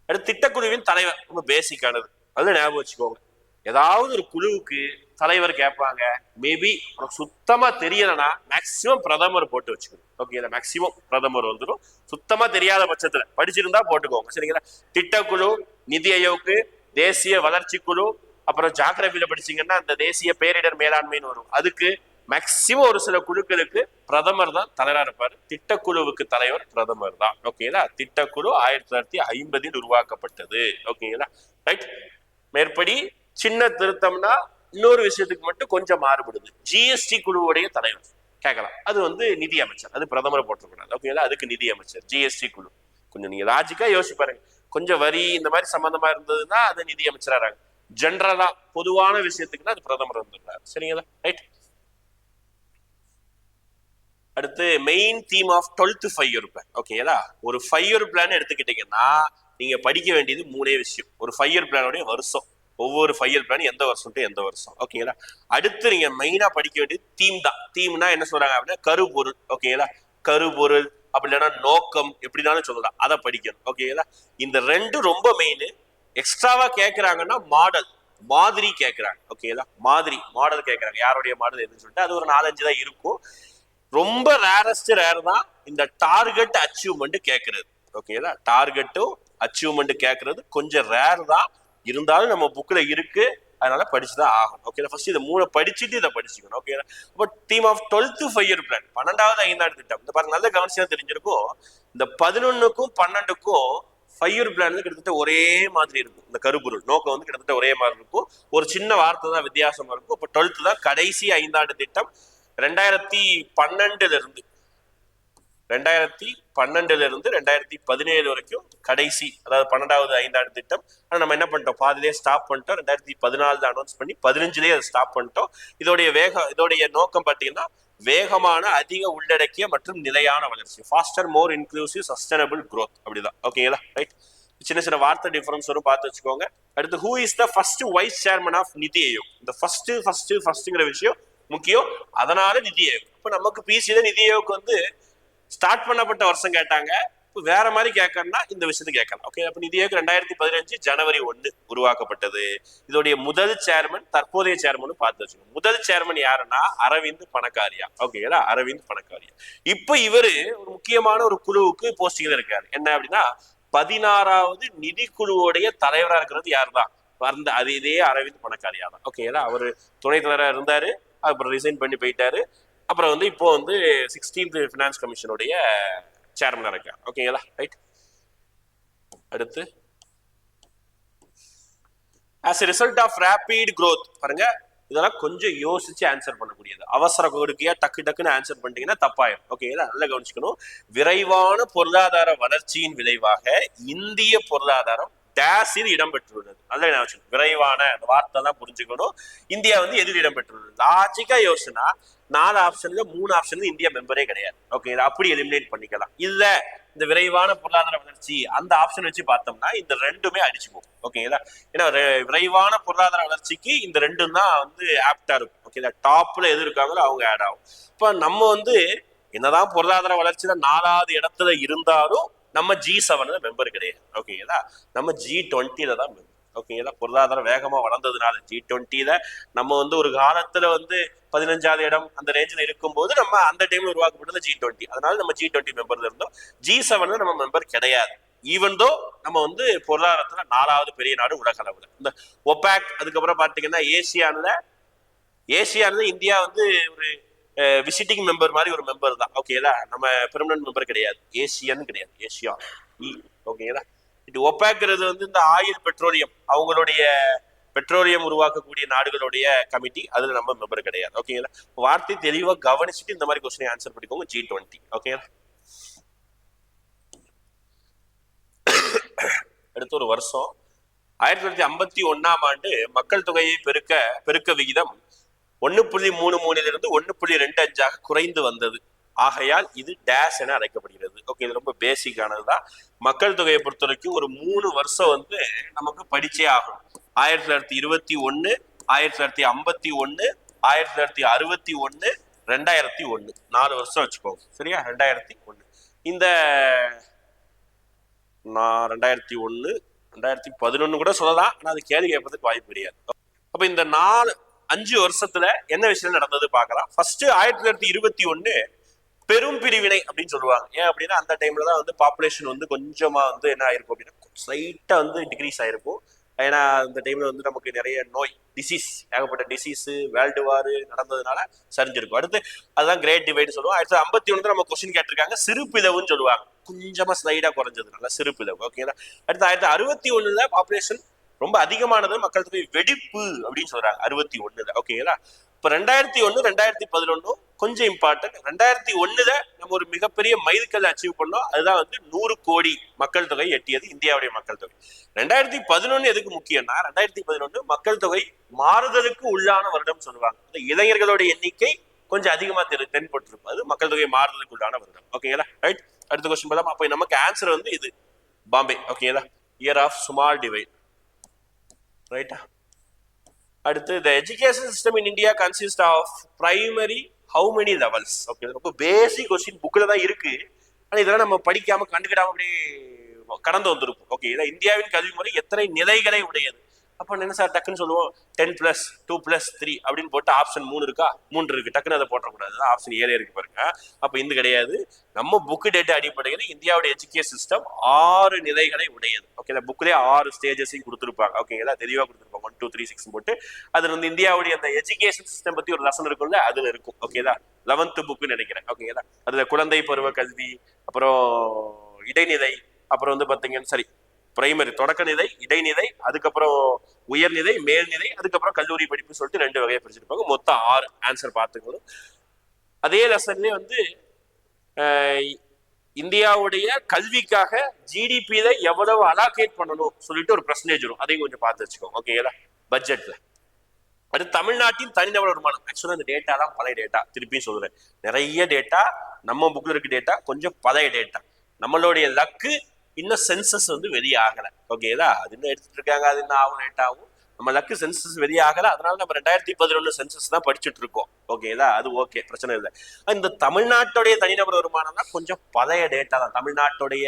Speaker 1: அடுத்து திட்டக்குழுவின் தலைவர். ரொம்ப பேசிக்கானது அதுல ஞாபகம் வச்சுக்கோங்க. ஏதாவது ஒரு குழுவுக்கு தலைவர் கேட்பாங்க. மேபி உனக்கு சுத்தமா தெரியலன்னா மேக்சிமம் பிரதமர் போட்டு வச்சுக்கணும். ஓகே மேக்சிமம் பிரதமர் வந்துடும் சுத்தமா தெரியாத பட்சத்துல. படிச்சிருந்தா போட்டுக்கோங்க. சரிங்களா? திட்டக்குழு நிதி ஆயோக்கு தேசிய வளர்ச்சி குழு அப்புறம் ஜாகிரபியில படிச்சீங்கன்னா அந்த தேசிய பேரிடர் மேலாண்மைன்னு வரும். அதுக்கு மேக்சிமம் ஒரு சில குழுக்களுக்கு பிரதமர் தான் தலைவராக இருப்பார். திட்டக்குழுவுக்கு தலைவர் பிரதமர் தான். ஓகேங்களா திட்டக்குழு ஆயிரத்தி தொள்ளாயிரத்தி ஐம்பதில் உருவாக்கப்பட்டது. ஓகேங்களா ரைட் மேற்படி சின்ன திருத்தம்னா இன்னொரு விஷயத்துக்கு மட்டும் கொஞ்சம் மாறுபடுது. ஜிஎஸ்டி குழுவுடைய தலைவர். கேட்கலாம். அது வந்து நிதி அமைச்சர். அது பிரதமரை போட்டிருக்கூடாது ஓகேங்களா அதுக்கு நிதி அமைச்சர். ஜிஎஸ்டி குழு. கொஞ்சம் நீங்க லாஜிக்கா யோசிப்பாருங்க கொஞ்சம் வரி இந்த மாதிரி சம்பந்தமா இருந்ததுன்னா அது நிதி அமைச்சராங்க ஜென்ரலா பொதுவான விஷயத்துக்குன்னா அது பிரதமர் வந்துருக்காரு சரிங்களா? ரைட் அடுத்து main theme of twelfth five year plan ஓகேங்களா ஒரு ஃபைவ் இயர் பிளான் எடுத்துக்கிட்டீங்கன்னா நீங்க படிக்க வேண்டியது மூணே விஷயம். ஒரு ஃபைவ் இயர் பிளானுடைய வருஷம். ஒவ்வொரு ஃபைவ் இயர் பிளான் எந்த வருஷம் எந்த வருஷம். ஓகேங்களா அடுத்து நீங்க மெயினா படிக்க வேண்டியது தீம் தான். தீம்னா என்ன சொல்றாங்க அப்படின்னா கருப்பொருள். ஓகேங்களா கருப்பொருள் அப்படி இல்லைன்னா நோக்கம் எப்படினாலும் சொல்லலாம். அதை படிக்கணும். ஓகேங்களா இந்த ரெண்டு ரொம்ப மெயின் எக்ஸ்ட்ராவா கேட்கறாங்கன்னா மாடல் மாதிரி கேட்கறாங்க ஓகேங்களா மாதிரி மாடல் கேட்கறாங்க யாருடைய மாடல் எதுன்னு சொல்லிட்டு அது ஒரு நாலஞ்சு தான் இருக்கும். ரொம்ப ரேரஸ்ட் ரேர் தான் இந்த டார்கெட் அச்சீவ்மெண்ட் கேட்கறது ஓகேங்களா டார்கெட்டும் அச்சீவ்மெண்ட் கேட்கறது கொஞ்சம் ரேர் தான். இருந்தாலும் நம்ம புக்கில் இருக்கு. அதனால படிச்சுதான் ஆகணும். ஓகே ஃபர்ஸ்ட் இதை மூணு படிச்சுட்டு இதை படிச்சுக்கணும். ஓகே அப்போ team of twelfth five year plan பன்னெண்டாவது ஐந்தாவது திட்டம். இந்த பாருங்க நல்ல கவனிச்சா தெரிஞ்சிருக்கும். இந்த பதினொன்னுக்கும் பன்னெண்டுக்கும் ஃபைவ் இயர் பிளான் வந்து கிட்டத்தட்ட ஒரே மாதிரி இருக்கும். இந்த கருப்பொருள் நோக்கம் வந்து கிட்டத்தட்ட ஒரே மாதிரி இருக்கும். ஒரு சின்ன வார்த்தை தான் வித்தியாசமா இருக்கும். இப்போ டுவெல்த் தான் கடைசி ஐந்தாண்டு திட்டம். ரெண்டாயிரத்தி பன்னெண்டுல இருந்து ரெண்டாயிரத்தி பன்னெண்டுல இருந்து ரெண்டாயிரத்தி பதினேழு வரைக்கும் கடைசி அதாவது பன்னெண்டாவது ஐந்தாண்டு திட்டம். ஆனா நம்ம என்ன பண்ணிட்டோம்? பாதிலே ஸ்டாப் பண்ணிட்டோம். ரெண்டாயிரத்தி பதினாலுல அனௌன்ஸ் பண்ணி பதினஞ்சுலேயே அதை ஸ்டாப் பண்ணிட்டோம். இதோடைய வேகம் இதோடைய நோக்கம் பார்த்தீங்கன்னா வேகமான அதிக உள்ளடக்கிய மற்றும் நிலையான வளர்ச்சி. Faster more inclusive sustainable growth அப்படிதான். ஓகேங்களா ரைட் சின்ன சின்ன வார்த்தை டிஃபரன்ஸ் வரும் பார்த்து வச்சுக்கோங்க. அடுத்து who is the first vice chairman of NITI Aayog? இந்த ஃபர்ஸ்ட் ஃபர்ஸ்ட் ஃபர்ஸ்ட்ங்கிற விஷயம் முக்கியம். அதனால நிதி ஆயோக். இப்போ நமக்கு பிசியில நிதி ஆயோக் வந்து ஸ்டார்ட் பண்ணப்பட்ட வருஷம் கேட்டாங்க. இப்போ வேற மாதிரி கேட்கணும்னா இந்த விஷயத்தை கேட்கலாம் ஓகே அப்போ நிதி ஆயோக் ரெண்டாயிரத்தி பதினஞ்சு ஜனவரி ஒன்று உருவாக்கப்பட்டது. இதோடைய முதல் சேர்மன் தற்போதைய சேர்மன் பார்த்து வச்சுக்கோங்க. முதல் சேர்மன் யாருன்னா அரவிந்த் பணக்காரியா. ஓகேங்களா அரவிந்த் பணக்காரியா. இப்போ இவரு ஒரு முக்கியமான ஒரு குழுவுக்கு போஸ்டிங்ல இருக்காரு. என்ன அப்படின்னா பதினாறாவது நிதி குழுவுடைய தலைவரா இருக்கிறது யார் தான் அந்த அது இதே அரவிந்த் பணக்காரியா தான். ஓகேங்களா அவர் துணைத் தலைவரா இருந்தாரு. அப்புறம் ரிசைன் பண்ணி போயிட்டாரு. அப்புறம் வந்து இப்போ வந்து சிக்ஸ்டீன்த் ஃபினான்ஸ் கமிஷனுடைய சேர்மனாக இருக்கார் ஓகேங்களா ரைட் அடுத்து as a result of rapid growth பாருங்க இதெல்லாம் கொஞ்சம் யோசிச்சு ஆன்சர் பண்ணக்கூடியது. அவசர கொடுக்கையா டக்கு டக்குன்னு ஆன்சர் பண்ணிட்டீங்கன்னா தப்பாயிரும். ஓகேங்களா நல்லா கவனிச்சுக்கணும். விரைவான பொருளாதார வளர்ச்சியின் விளைவாக இந்திய பொருளாதாரம் டேஸில் இடம்பெற்றுள்ளது. அதில் என்ன வச்சுக்கணும்? விரைவான வார்த்தை தான் புரிஞ்சுக்கணும். இந்தியா வந்து எதில் இடம்பெற்றுள்ளது? லாஜிக்காக யோசனா நாலு ஆப்ஷன்ல மூணு ஆப்ஷன்ல இந்தியா மெம்பரே கிடையாது. ஓகே அப்படி எலிமினேட் பண்ணிக்கலாம். இல்ல இந்த விரைவான பொருளாதார வளர்ச்சி அந்த ஆப்ஷன் வச்சு பார்த்தோம்னா இந்த ரெண்டுமே அடிச்சு போகும். ஓகேங்களா ஏன்னா விரைவான பொருளாதார வளர்ச்சிக்கு இந்த ரெண்டும் தான் வந்து ஆப்டா இருக்கும். ஓகேங்களா டாப்ல எது இருக்காங்களோ அவங்க ஆட் ஆகும். இப்போ நம்ம வந்து என்னதான் பொருளாதார வளர்ச்சியில நாலாவது இடத்துல இருந்தாலும் நம்ம ஜி செவன்ல மெம்பர் கிடையாது. ஓகேங்களா நம்ம ஜி டுவெண்ட்டில தான் மெம்பர் ஓகேங்களா பொருளாதாரம் வேகமா வளர்ந்ததுனால ஜி டுவெண்ட்டில நம்ம வந்து ஒரு காலத்துல வந்து பதினஞ்சாவது இடம் அந்த ரேஞ்சில் இருக்கும்போது நம்ம அந்த டைம்ல உருவாக்கப்பட்டது ஜி டுவெண்ட்டி அதனால நம்ம ஜி டுவெண்ட்டி மெம்பர்ல இருந்தோம். ஜி செவன்ல நம்ம மெம்பர் கிடையாது. ஈவன் தோ நம்ம வந்து பொருளாதாரத்துல நாலாவது பெரிய நாடு உலக அளவுல இந்த ஒபேக் அதுக்கப்புறம் பாத்தீங்கன்னா ஏசியான்ல ஏசியான்ல இந்தியா வந்து ஒரு விசிட்டிங் மெம்பர் மாதிரி ஒரு மெம்பர் தான். ஓகேங்களா நம்ம பெர்மனன்ட் மெம்பர் கிடையாது. ஏசியன் கிடையாது. ஏசியா ஓகேங்களா e. இது ஒப்பாக்குறது வந்து இந்த ஆயில் பெட்ரோலியம். அவங்களுடைய பெட்ரோலியம் உருவாக்கக்கூடிய நாடுகளுடைய கமிட்டி. அதுல நம்ம மெம்பர் கிடையாது. ஓகேங்களா வார்த்தை தெளிவா கவனிச்சுட்டு இந்த மாதிரி கொஸ்டினை ஆன்சர் பண்ணிக்கோங்க. ஜி டுவெண்ட்டி ஓகேங்களா அடுத்த ஒரு வருஷம். ஆயிரத்தி தொள்ளாயிரத்தி ஐம்பத்தி ஒன்னாம் ஆண்டு மக்கள் தொகையை பெருக்க பெருக்க விகிதம் ஒன்று புள்ளி மூணு மூணிலிருந்து ஒன்று புள்ளி ரெண்டு அஞ்சாக குறைந்து வந்தது. ஆகையால் இது டேஷ் என அழைக்கப்படுகிறது. ஓகே இது ரொம்ப பேசிக்கானது தான். மக்கள் தொகையை பொறுத்த வரைக்கும் ஒரு மூணு வருஷம் வந்து நமக்கு படிச்சே ஆகணும். ஆயிரத்தி தொள்ளாயிரத்தி இருபத்தி ஒன்று ஆயிரத்தி தொள்ளாயிரத்தி ஐம்பத்தி ஒன்று ஆயிரத்தி தொள்ளாயிரத்தி அறுபத்தி ஒன்று ரெண்டாயிரத்தி ஒன்று நாலு வருஷம் வச்சுக்கோங்க சரியா? ரெண்டாயிரத்தி ஒன்று இந்த நான் ரெண்டாயிரத்தி ஒன்று ரெண்டாயிரத்தி பதினொன்று கூட சொல்லலாம். ஆனால் அது கேள்வி கேட்பதுக்கு வாய்ப்பு கிடையாது. அப்போ இந்த நாலு அஞ்சு வருஷத்துல என்ன விஷயம் நடந்தது பார்க்கலாம். ஃபர்ஸ்ட் ஆயிரத்தி தொள்ளாயிரத்தி இருபத்தி ஒன்னு பெரும் பிரிவினை அப்படின்னு சொல்லுவாங்க. ஏன் அப்படின்னா அந்த டைம்ல தான் வந்து பாப்புலேஷன் வந்து கொஞ்சமா வந்து என்ன ஆயிருக்கும் அப்படின்னா ஸ்லைட்டா வந்து டிக்ரீஸ் ஆயிருக்கும். ஏன்னா அந்த டைம்ல வந்து நமக்கு நிறைய நோய் டிசீஸ் ஏகப்பட்ட டிசீஸ் வேர்ல்டு வார் நடந்ததுனால சரிஞ்சிருக்கும். அடுத்து அதுதான் கிரேட் டிவைடு சொல்லுவோம். ஆயிரத்தி ஐம்பத்தி ஒன்று நம்ம கொஸ்டின் கேட்டிருக்காங்க. சிறு பிளவுன்னு சொல்லுவாங்க. கொஞ்சமா ஸ்லைடா குறைஞ்சதுனால சிறு பிளவு ஓகேங்களா அடுத்து ஆயிரத்தி அறுபத்தி ஒண்ணுல பாப்புலேஷன் ரொம்ப அதிகமானது மக்கள் தொகை வெடிப்பு அப்படின்னு சொல்றாங்க. அறுபத்தி ஒண்ணுல. ஓகேங்களா? இப்ப ரெண்டாயிரத்தி ஒண்ணு ரெண்டாயிரத்தி பதினொன்னும் கொஞ்சம் இம்பார்ட்டன்ட் ரெண்டாயிரத்தி ஒண்ணுல நம்ம ஒரு மிகப்பெரிய மைல்கல் அச்சீவ் பண்ணோம். அதுதான் வந்து நூறு கோடி மக்கள் தொகை எட்டியது இந்தியாவுடைய மக்கள் தொகை. ரெண்டாயிரத்தி பதினொன்னு எதுக்கு முக்கியம்னா ரெண்டாயிரத்தி பதினொன்னு மக்கள் தொகை மாறுதலுக்கு உள்ளான வருடம் சொல்லுவாங்க. இந்த இளைஞர்களோட எண்ணிக்கை கொஞ்சம் அதிகமா தெரி தென்பட்டிருக்கும். அது மக்கள் தொகை மாறுதலுக்கு உள்ளான வருடம். ஓகேங்களா? ரைட் அடுத்த கொஸ்டின் பார்த்தா அப்போ நமக்கு ஆன்சர் வந்து இது. பாம்பே. ஓகேங்களா? இயர் ஆஃப் சுமால் டிவைட் ரைட்டா அடுத்து the education system in India consist of primary how many levels okay ரொம்ப பேசிக் கொஸ்டின் புக்கில் தான் இருக்கு. ஆனால் இதெல்லாம் நம்ம படிக்காம கண்டுக்கிடாம அப்படியே கடந்து வந்திருக்கும் ஓகே இதான் இந்தியாவின் கல்வி முறை எத்தனை நிலைகளை உடையது? அப்போ என்ன சார் டக்குன்னு சொல்லுவோம் ten plus two plus three அப்படின்னு போட்டு ஆப்ஷன் மூணு இருக்கா? மூன்று இருக்கு. டக்குன்னு அதை போட்டக்கூடாது. ஆப்ஷன் ஏழே இருக்கு பாருங்க. அப்போ இந்த கிடையாது. நம்ம புக்கு டேட்டா அடிப்படையில் இந்தியாவுடைய எஜுகேஷன் சிஸ்டம் ஆறு நிலைகளை உடையது. ஓகே இந்த புக்லேயே ஆறு ஸ்டேஜஸையும் கொடுத்துருப்பாங்க. ஓகேங்களா தெளிவாக கொடுத்துருப்பாங்க. ஒன் டூ த்ரீ சிக்ஸ் போட்டு அது வந்து இந்தியாவுடைய அந்த எஜுகேஷன் சிஸ்டம் பற்றி ஒரு லெசன் இருக்கும்ல அதில் இருக்கும். ஓகேதா லெவன்த் புக்குன்னு நினைக்கிறேன். ஓகேங்களா அதில் குழந்தை பருவ கல்வி அப்புறம் இடைநிலை அப்புறம் வந்து பார்த்தீங்கன்னா சரி பிரைமரி தொடக்கநிலை இடைநிலை அதுக்கப்புறம் உயர்நிலை மேல்நிலை அதுக்கப்புறம் கல்லூரி படிப்பு சொல்லிட்டு ரெண்டு வகையை பிரிச்சிருப்பாங்க. மொத்தம் ஆறு ஆன்சர் பார்த்துக்கணும். அதே லெசன்லேயே வந்து இந்தியாவுடைய கல்விக்காக ஜிடிபியில எவ்வளவு அலாகேட் பண்ணணும் சொல்லிட்டு ஒரு பர்சன்டேஜ் வரும். அதையும் கொஞ்சம் பார்த்து வச்சுக்கோங்க. ஓகேங்களா பட்ஜெட்ல அது தமிழ்நாட்டின் தனிநபர் வருமானம். ஆக்சுவலாக இந்த டேட்டா தான் பழைய டேட்டா திருப்பியும் சொல்றேன். நிறைய டேட்டா நம்ம புக்ல இருக்க டேட்டா கொஞ்சம் பழைய டேட்டா நம்மளுடைய லக்கு இன்னும் சென்சஸ் வந்து வெளியாகல. ஓகேதா அது இன்னும் எடுத்துட்டு இருக்காங்க அது இன்னும் ஆகும் லேட் ஆகும். நம்ம லக்கு சென்சஸ் வெளியாகல அதனால நம்ம ரெண்டாயிரத்தி பதினொன்று சென்சஸ் தான் படிச்சுட்டு இருக்கோம். ஓகேதா அது ஓகே பிரச்சனை இல்லை. இந்த தமிழ்நாட்டுடைய தனிநபர் வருமானம் தான் கொஞ்சம் பழைய டேட்டா தான். தமிழ்நாட்டுடைய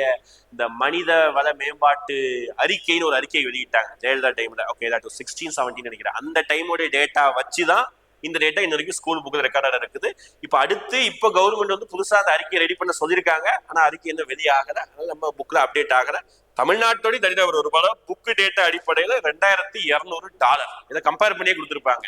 Speaker 1: இந்த மனித வள மேம்பாட்டு அறிக்கைன்னு ஒரு அறிக்கை வெளியிட்டாங்க. ஜெயலலிதா டைம்ல ஓகேதா டூ சிக்ஸ்டீன் செவன்டீன் நினைக்கிறேன். அந்த டைமோடைய டேட்டா வச்சு தான் இந்த டேட்டா இன்ன வரைக்கும் ஸ்கூல் புக்கில் ரெக்கார்டாக இருக்குது இப்போ அடுத்து இப்போ கவர்மெண்ட் வந்து புதுசாக அந்த அறிக்கையை ரெடி பண்ண சொல்லியிருக்காங்க. ஆனால் அறிக்கை இன்னும் வெளியாகல. அதனால நம்ம புக்கில் அப்டேட் ஆகல. தமிழ்நாட்டோட தனிநபர் வருமானம் புக்கு டேட்டா அடிப்படையில் ரெண்டாயிரத்தி இரநூறு டாலர் இதை கம்பேர் பண்ணியே கொடுத்துருப்பாங்க.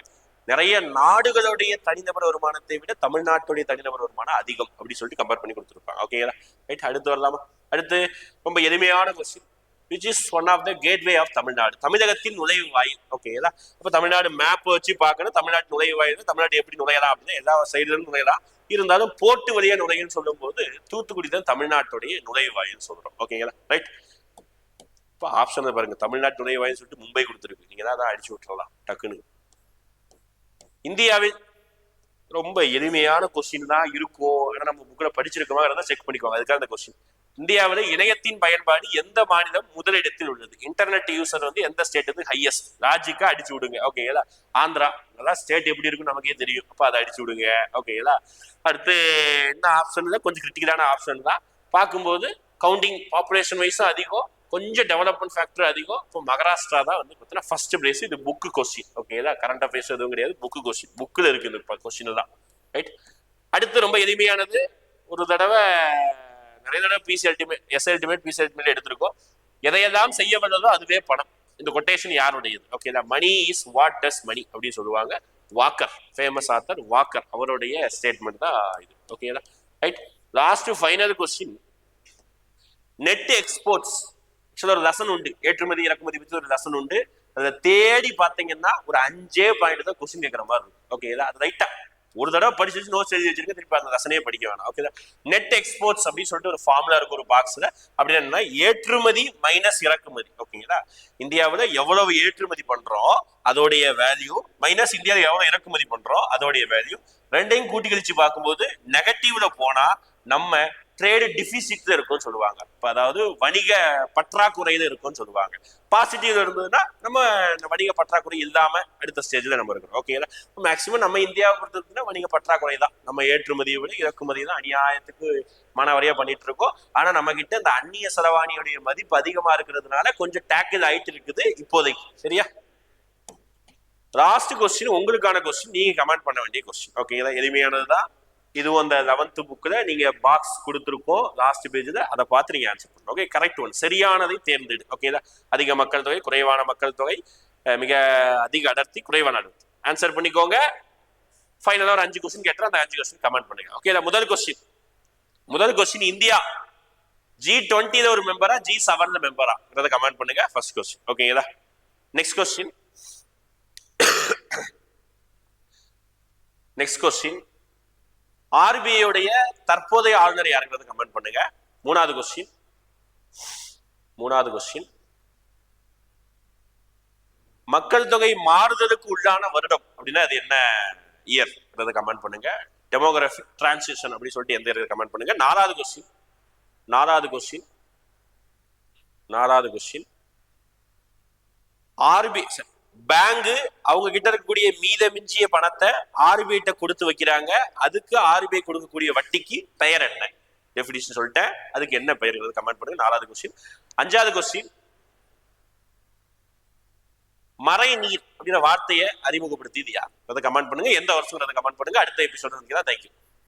Speaker 1: நிறைய நாடுகளுடைய தனிநபர் வருமானத்தை விட தமிழ்நாட்டுடைய தனிநபர் வருமானம் அதிகம். அப்படி சொல்லிட்டு கம்பேர் பண்ணி கொடுத்துருப்பாங்க. ஓகேங்களா ரைட் அடுத்து வரலாமா? அடுத்து ரொம்ப எளிமையான question which is one of the gateway of Tamil Nadu தமிழகத்தின் நுழைவு வாயில் ஓகேங்களா அப்போ தமிழ்நாடு மேப் வச்சு பார்க்கணும். தமிழ்நாட்டு நுழைவு வாயில் தமிழ்நாடு எப்படி நுழையலாம் அப்படின்னு எல்லா சைடுலும் நுழையலாம். இருந்தாலும் போட்டு வழியா நுழையுன்னு சொல்லும்போது தூத்துக்குடி தான் தமிழ்நாட்டுடைய நுழைவு வாயில்னு சொல்றோம். ஓகேங்களா ரைட் இப்போ ஆப்ஷன் பாருங்க. தமிழ்நாட்டு நுழைவு வாயில்னு சொல்லிட்டு மும்பை கொடுத்துருக்கு. நீங்க தான் அதை அடிச்சு விட்டுறலாம். டக்குன்னு. இந்தியாவில் ரொம்ப எளிமையான கொஸ்டின் தான் இருக்கும். ஏன்னா நம்ம புக்கில் படிச்சிருக்கோமா செக் பண்ணிக்கோங்க. அதுக்காக அந்த கொஸ்டின் இந்தியாவில் இணையத்தின் பயன்பாடு எந்த மாநிலம் முதலிடத்தில் உள்ளது? இன்டர்நெட் யூசர் வந்து எந்த ஸ்டேட் வந்து ஹையஸ்ட் லாஜிக்கா அடிச்சு விடுங்க. ஓகேங்களா ஆந்திரா. அதான் ஸ்டேட் எப்படி இருக்கும் நமக்கே தெரியும். அப்போ அதை அடிச்சு விடுங்க. ஓகேங்களா அடுத்து என்ன ஆப்ஷன்ல கொஞ்சம் கிரிட்டிக்கலான ஆப்ஷன் தான். பார்க்கும்போது கவுண்டிங் பாப்புலேஷன் வைஸும் அதிகம். கொஞ்சம் டெவலப்மெண்ட் ஃபேக்டர் அதிகம். இப்போ மகாராஷ்டிரா தான் வந்து பார்த்தீங்கன்னா ஃபர்ஸ்ட் பிளேஸ் இது புக்கு கொஸ்டின் ஓகேங்களா கரண்ட் அஃபேர்ஸ் எதுவும் கிடையாது. புக்கு கொஸ்டின் புக்கில் இருக்கு இந்த கொஸ்டின் தான். ரைட் அடுத்து ரொம்ப எளிமையானது. ஒரு தடவை நிறைய தடவை PC ultimate S ultimate PC ultimate எடுத்திருக்கோம். எதையெல்லாம் செய்ய வல்லதோ அதுவே பணம். இந்த கொட்டேஷன் யாருடையது? ஓகேதா money is what does money அப்படின்னு சொல்லுவாங்க. வாக்கர் ஃபேமஸ் ஆத்தர் வாக்கர் அவருடைய ஸ்டேட்மெண்ட் தான் இது. ஓகேதா right last final question net exports ஆக்சுவலாக ஒரு லெசன் உண்டு. ஏற்றுமதி இறக்குமதி பற்றி ஒரு லெசன் உண்டு. அதை தேடி பார்த்தீங்கன்னா ஒரு அஞ்சே பாயிண்ட் தான் கொஸ்டின் கேட்குற மாதிரி இருக்கும். ஓகேதா அது ரைட்டா ஒரு தடவை படிச்சு வச்சு நோட்ஸ் எழுதி வச்சிருக்க திருப்பி அந்த ரசனையே படிக்க வேணாம். ஓகே நெட் எக்ஸ்போர்ட்ஸ் அப்படின்னு சொல்லிட்டு ஒரு ஃபார்முலா இருக்கு ஒரு பாக்ஸ்ல அப்படி என்னன்னா ஏற்றுமதி மைனஸ் இறக்குமதி. ஓகேங்களா இந்தியாவில் எவ்வளவு ஏற்றுமதி பண்றோம் அதோடைய வேல்யூ மைனஸ் இந்தியாவில் எவ்வளவு இறக்குமதி பண்றோம் அதோடைய வேல்யூ ரெண்டையும் கூட்டி கழிச்சு பார்க்கும்போது நெகட்டிவ்ல போனா நம்ம ட்ரேடு டிஃபிசிட்ல இருக்கும்னு சொல்லுவாங்க. இப்போ அதாவது வணிக பற்றாக்குறையில இருக்கும்னு சொல்லுவாங்க. பாசிட்டிவ் இருந்ததுன்னா நம்ம இந்த வணிக பற்றாக்குறை இல்லாம அடுத்த ஸ்டேஜ்ல நம்ம இருக்கிறோம். ஓகேங்களா மேக்சிமம் நம்ம இந்தியாவை பொறுத்தவரைக்கும் வணிக பற்றாக்குறை தான். நம்ம ஏற்றுமதியை விட இறக்குமதி தான் அநியாயத்துக்கு மனவரியா பண்ணிட்டு இருக்கோம். ஆனா நம்ம கிட்ட இந்த அந்நிய செலவாணியுடைய மதிப்பு அதிகமா இருக்கிறதுனால கொஞ்சம் டேக்கிள் ஆயிட்டு இருக்குது இப்போதைக்கு. சரியா? லாஸ்ட் கொஸ்டின் உங்களுக்கான கொஸ்டின் நீங்க கமெண்ட் பண்ண வேண்டிய கொஸ்டின் ஓகேங்களா எளிமையானது தான் இதுவும் அந்த லெவன்த் புக்கில் நீங்கள் பாக்ஸ் கொடுத்துருக்கோம் லாஸ்ட் பேஜில் அதை பார்த்து நீங்கள் ஆன்சர் பண்ணணும். ஓகே கரெக்ட் ஒன் சரியானதை தேர்ந்தெடு. ஓகேதா அதிக மக்கள் தொகை குறைவான மக்கள் தொகை மிக அதிக அடர்த்தி குறைவான அடர்த்தி. ஆன்சர் பண்ணிக்கோங்க. ஃபைனலாக ஒரு அஞ்சு கொஸ்டின் கேட்டால் அந்த அஞ்சு கொஸ்டின் கமெண்ட் பண்ணுங்க. ஓகே முதல் கொஸ்டின் முதல் கொஸ்டின் இந்தியா. ஜி டுவெண்ட்டில ஒரு மெம்பரா ஜி செவன்ல மெம்பரா கமெண்ட் பண்ணுங்க ஃபர்ஸ்ட் கொஸ்டின் ஓகேங்களா next question next question RBI உடைய தற்போதைய ஆளுநர் யாருங்கிறது கமெண்ட் பண்ணுங்க. மூணாவது கொஸ்டின் மூணாவது கொஸ்டின் மக்கள் தொகை மாறுதலுக்கு உள்ளான வருடம் அப்படின்னா அது என்ன இயர் கமெண்ட் பண்ணுங்க. டெமோகிராஃபிக் டிரான்சிஷன் அப்படின்னு சொல்லிட்டு எந்த இயர் கமெண்ட் பண்ணுங்க. நாலாவது கொஸ்டின் நாலாவது கொஸ்டின் நாலாவது கொஸ்டின் ஆர்பிஐ பேங்க் அவங்க கிட்ட இருக்கக்கூடிய மீத மிஞ்சிய பணத்தை ஆர்பிஐட்ட கொடுத்து வைக்கிறாங்க. அதுக்கு ஆர்பிஐ கொடுக்கக்கூடிய வட்டிக்கு பெயர் என்ன? டெஃபினிஷன் சொல்லிட்டேன். அதுக்கு என்ன பெயர்? கமெண்ட் பண்ணுங்க. நாலாவது கொஸ்டின் அஞ்சாவது கொஸ்டின் மறை நீர் அப்படிங்கிற வார்த்தையை அறிமுகப்படுத்தியது யார்? அதை கமெண்ட் பண்ணுங்க. எந்த வருஷம் கமெண்ட் பண்ணுங்க. அடுத்த எபிசோட் தேங்க்யூ